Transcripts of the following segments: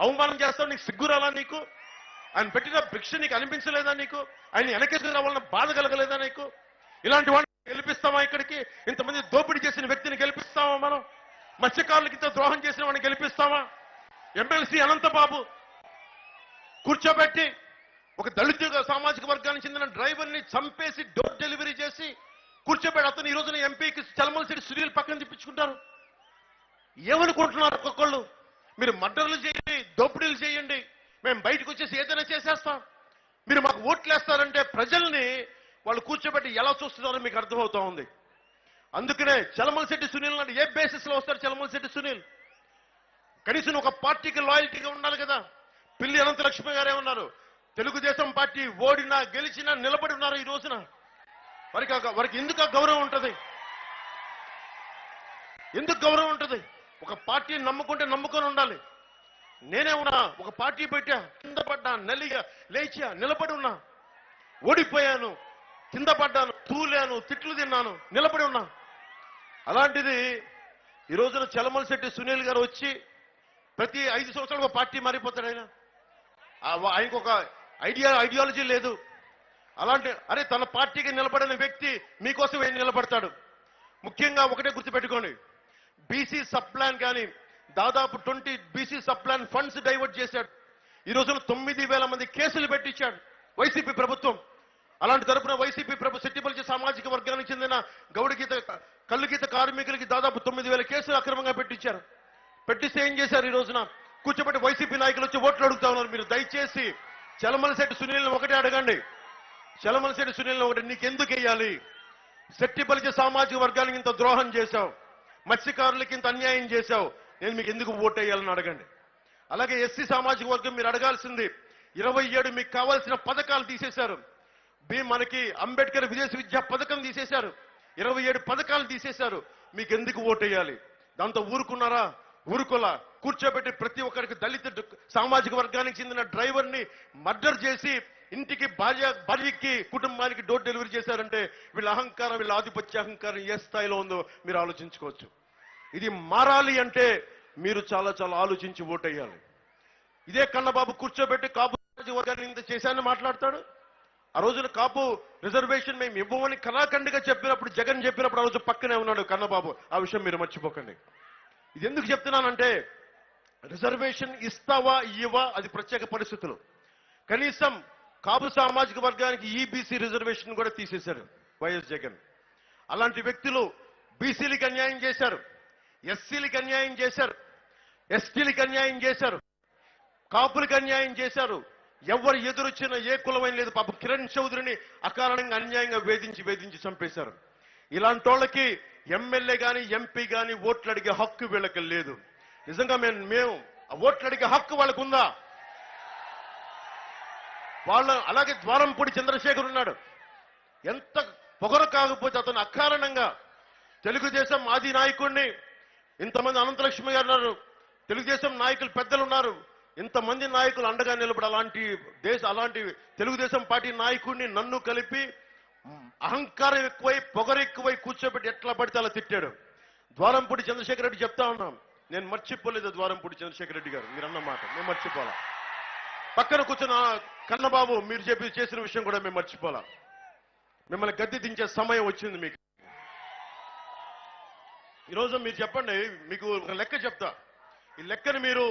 అవమానం చేస్తావు నీకు సిగ్గురాలా నీకు? ఆయన పెట్టిన భిక్ష నీకు అనిపించలేదా నీకు? ఆయన వెనకేసుకు రావాలన్న బాధ కలగలేదా నీకు? ఇలాంటి వాడిని గెలిపిస్తామా ఇక్కడికి? ఇంతమంది దోపిడీ చేసిన వ్యక్తిని గెలిపిస్తామా మనం? మత్స్యకారులకి ఇంత ద్రోహం చేసిన వాడిని గెలిపిస్తామా ఎమ్మెల్సీ అనంతబాబు కూర్చోబెట్టి ఒక దళిత సామాజిక వర్గానికి చెందిన డ్రైవర్ని చంపేసి డోర్ డెలివరీ చేసి కూర్చోబెట్టి అతను ఈ రోజున ఎంపీకి చలమల చలమలసిరి సునీల్ పక్కన తిప్పించుకుంటారు. ఏమనుకుంటున్నారు ఒక్కొక్కళ్ళు? మీరు మర్డర్లు చేయాలి దోపిడీలు చేయండి. మేము బయటకు వచ్చేసి ఏదైనా చేసేస్తాం. మీరు మాకు ఓట్లు వేస్తారంటే ప్రజల్ని వాళ్ళు కూర్చోబెట్టి ఎలా చూస్తున్నారో మీకు అర్థమవుతా ఉంది. అందుకనే చలమలశెట్టి సునీల్ నాడు ఏ బేసిస్లో చలమల చలమలశెట్టి సునీల్? కనీసం ఒక పార్టీకి లాయల్టీగా ఉండాలి కదా. పిల్లి అనంత లక్ష్మి గారే ఉన్నారు. తెలుగుదేశం పార్టీ ఓడినా గెలిచినా నిలబడి ఉన్నారు ఈ రోజున. వారికి వారికి ఎందుకు గౌరవం ఉంటుంది? ఎందుకు గౌరవం ఉంటుంది? ఒక పార్టీని నమ్ముకుంటే నమ్ముకొని ఉండాలి. నేనే ఉన్నా ఒక పార్టీ పెట్టా కింద పడ్డా నలిగా లేచా నిలబడి ఉన్నా. ఓడిపోయాను కింద పడ్డాను తూలాను తిట్లు తిన్నాను నిలబడి ఉన్నా. అలాంటిది ఈ రోజున చలమల శెట్టి సునీల్ గారు వచ్చి ప్రతి ఐదు సంవత్సరాలు ఒక పార్టీ మారిపోతాడు ఆయన. ఆయనకు ఒక ఐడియా ఐడియాలజీ లేదు. అలాంటి అరే తన పార్టీకి నిలబడిన వ్యక్తి మీకోసం ఏం నిలబడతాడు. ముఖ్యంగా ఒకటే గుర్తుపెట్టుకోండి. బీసీ సబ్ ప్లాన్ కానీ దాదాపు twenty BC sub plan funds divert చేశాడు. ఈ రోజున తొమ్మిది వేల మంది కేసులు పెట్టించాడు వైసీపీ ప్రభుత్వం. అలాంటి తరపున వైసీపీ ప్రభు సెట్టిపల్లి సామాజిక వర్గానికి చెందిన గౌడగీత గీత కార్మికులకి దాదాపు తొమ్మిది వేల కేసులు అక్రమంగా పెట్టించారు. పెట్టిస్తే ఏం చేశారు ఈ రోజున? కూర్చోబెట్టి వైసీపీ నాయకులు వచ్చి ఓట్లు అడుగుతా ఉన్నారు మీరు. దయచేసి చలమలశెట్టి సునీల్ని ఒకటే అడగండి. చలమలశెట్టి సునీల్ని ఒకటి నీకెందుకు వేయాలి? సెట్టిపల్లి సామాజిక వర్గానికి ఇంత ద్రోహం చేశావు. మత్స్యకారులకి ఇంత అన్యాయం చేశావు. నేను మీకు ఎందుకు ఓట్ వేయాలని అడగండి. అలాగే ఎస్సీ సామాజిక వర్గం మీరు అడగాల్సింది ఇరవై ఏడు మీకు కావాల్సిన పథకాలు తీసేశారు. మీ మనకి అంబేద్కర్ విదేశ విద్యా పథకం తీసేశారు. ఇరవై ఏడు పథకాలు తీసేశారు. మీకు ఎందుకు ఓటు వేయాలి? దాంతో ఊరుకున్నారా? ఊరుకోలా. కూర్చోబెట్టి ప్రతి ఒక్కరికి దళిత సామాజిక వర్గానికి చెందిన డ్రైవర్ని మర్డర్ చేసి ఇంటికి భార్య భార్యకి కుటుంబానికి డోర్ డెలివరీ చేశారంటే వీళ్ళ అహంకారం వీళ్ళ ఆధిపత్య అహంకారం ఏ స్థాయిలో ఉందో మీరు ఆలోచించుకోవచ్చు. ఇది మారాలి అంటే మీరు చాలా చాలా ఆలోచించి ఓటేయాలి. ఇదే కన్నబాబు కూర్చోబెట్టి కాపు వర్గాన్ని ఇంత చేశానని మాట్లాడతాడు? ఆ రోజున కాపు రిజర్వేషన్ మేము ఇవ్వమని కళాఖండిగా చెప్పినప్పుడు జగన్ చెప్పినప్పుడు ఆ రోజు పక్కనే ఉన్నాడు కన్నబాబు. ఆ విషయం మీరు మర్చిపోకండి. ఇది ఎందుకు చెప్తున్నానంటే రిజర్వేషన్ ఇస్తావా ఇవ్వవా అది ప్రత్యేక పరిస్థితులు. కనీసం కాపు సామాజిక వర్గానికి ఈబీసీ రిజర్వేషన్ కూడా తీసేశారు వైఎస్ జగన్. అలాంటి వ్యక్తులు బీసీలకు అన్యాయం చేశారు. ఎస్సీలకు అన్యాయం చేశారు. ఎస్టీలకు అన్యాయం చేశారు. కాపులకు అన్యాయం చేశారు. ఎవరు ఎదురొచ్చినా ఏ కులమైన లేదు. పాప కిరణ్ చౌదరిని అకారణంగా అన్యాయంగా వేధించి వేధించి చంపేశారు. ఇలాంటి వాళ్ళకి ఎమ్మెల్యే గాని ఎంపీ గాని ఓట్లు అడిగే హక్కు వీళ్ళకి లేదు. నిజంగా మేము మేము ఓట్లు అడిగే హక్కు వాళ్ళకు ఉందా వాళ్ళ అలాగే ద్వారంపూడి చంద్రశేఖర్ ఉన్నాడు. ఎంత పొగరు కాకపోతే అతను అకారణంగా తెలుగుదేశం ఆది నాయకుడిని ఇంతమంది అనంతలక్ష్మి గారు ఉన్నారు. తెలుగుదేశం నాయకులు పెద్దలు ఉన్నారు. ఇంతమంది నాయకులు అండగా నిలబడి అలాంటి దేశ అలాంటి తెలుగుదేశం పార్టీ నాయకుడిని నన్ను కలిపి అహంకారం ఎక్కువై పొగరు ఎక్కువై కూర్చోబెట్టి ఎట్లా పడితే అలా తిట్టాడు. ద్వారంపూడి చంద్రశేఖర్ రెడ్డి చెప్తా ఉన్నాం. నేను మర్చిపోలేదు ద్వారంపూడి చంద్రశేఖర రెడ్డి గారు. మీరు అన్న మాట. నేను మర్చిపోలా. పక్కన కూర్చున్న కన్నబాబు మీరు చెప్పి చేసిన విషయం కూడా మేము మర్చిపోలా. మిమ్మల్ని గద్దె దించే సమయం వచ్చింది మీకు. ఈరోజు మీరు చెప్పండి మీకు ఒక లెక్క చెప్తా. ఈ లెక్కని మీరు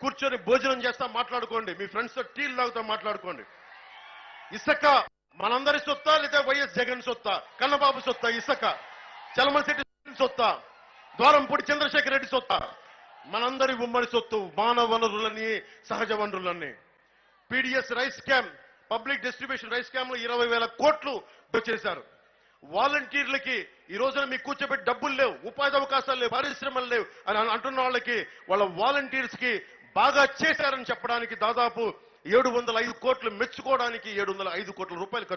కూర్చొని భోజనం చేస్తా మాట్లాడుకోండి. మీ ఫ్రెండ్స్తో టీలు తాగుతా మాట్లాడుకోండి. ఇసుక మనందరి సొత్తా లేదా వైఎస్ జగన్ సొత్తా కన్నబాబు సొత్తా ఇసుక చలమశెట్టి సొత్తా ద్వారంపూడి చంద్రశేఖర్ రెడ్డి సొత్తా మనందరి ఉమ్మడి సొత్తు మానవ వనరులని సహజ వనరులన్నీ PDS rice scam public distribution rice స్కామ్లో ఇరవై వేల కోట్లు వచ్చేశారు వాలంటీర్లకి ఈ రోజున మీకు కూర్చోబెట్టి డబ్బులు లేవు ఉపాధి అవకాశాలు లేవు పరిశ్రమలు లేవు అని అంటున్న వాళ్ళకి వాళ్ళ వాలంటీర్స్కి బాగా చేశారని చెప్పడానికి దాదాపు ఏడు వందల ఐదు కోట్లు మెచ్చుకోవడానికి ఏడు వందల ఐదు కోట్ల రూపాయలు ఖర్చు